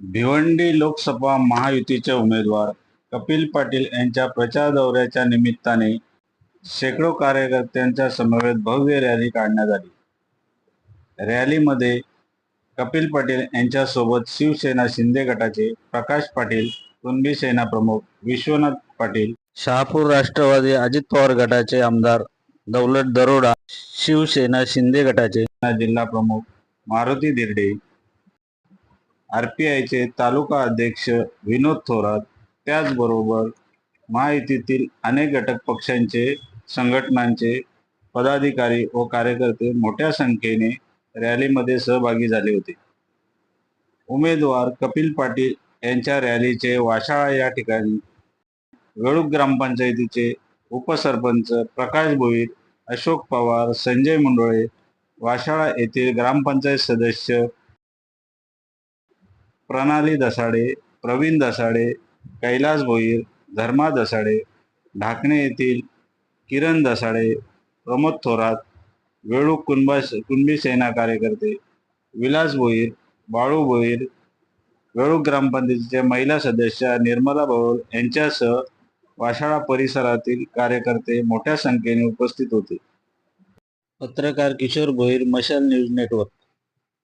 भिवंडी लोकसभा महायुतीचे उमेदवार कपिल पाटील यांच्या प्रचार दौऱ्याच्या निमित्ताने शेकडो कार्यकर्त्यांच्या समवेत भव्य रॅली काढण्यात आली. रॅलीमध्ये कपिल पाटील यांच्यासोबत शिवसेना शिंदे गटाचे प्रकाश पाटील कुणबी सेना प्रमुख विश्वनाथ पाटील शहापूर राष्ट्रवादी अजित पवार गटाचे आमदार दौलत दरोडा शिवसेना शिंदे गटाचे जिल्हा प्रमुख मारुती दिर्डे आरपीआयचे तालुका अध्यक्ष विनोद थोरात त्याचबरोबर महायुतीतील अनेक घटक पक्षांचे संघटनांचे पदाधिकारी व कार्यकर्ते मोठ्या संख्येने रॅलीमध्ये सहभागी झाले होते. उमेदवार कपिल पाटील यांच्या रॅलीचे वाशाळा या ठिकाणी वेळूक ग्रामपंचायतीचे उपसरपंच प्रकाश भोईर अशोक पवार संजय मुंडोळे वाशाळा येथील ग्रामपंचायत सदस्य प्रणाली दसाडे प्रवीण दसाडे कैलास भोईर धर्मा दसाडे ढाकणे येथील किरण दसाडे प्रमोद थोरात वेळू कुंभा कुणबी सेना कार्यकर्ते विलास भोईर बाळू भोईर वेळूक ग्रामपंचायतीचे महिला सदस्य निर्मला भोर यांच्यासह वाशाळा परिसरातील कार्यकर्ते मोठ्या संख्येने उपस्थित होते. पत्रकार किशोर भोईर मशाल न्यूज नेटवर्क.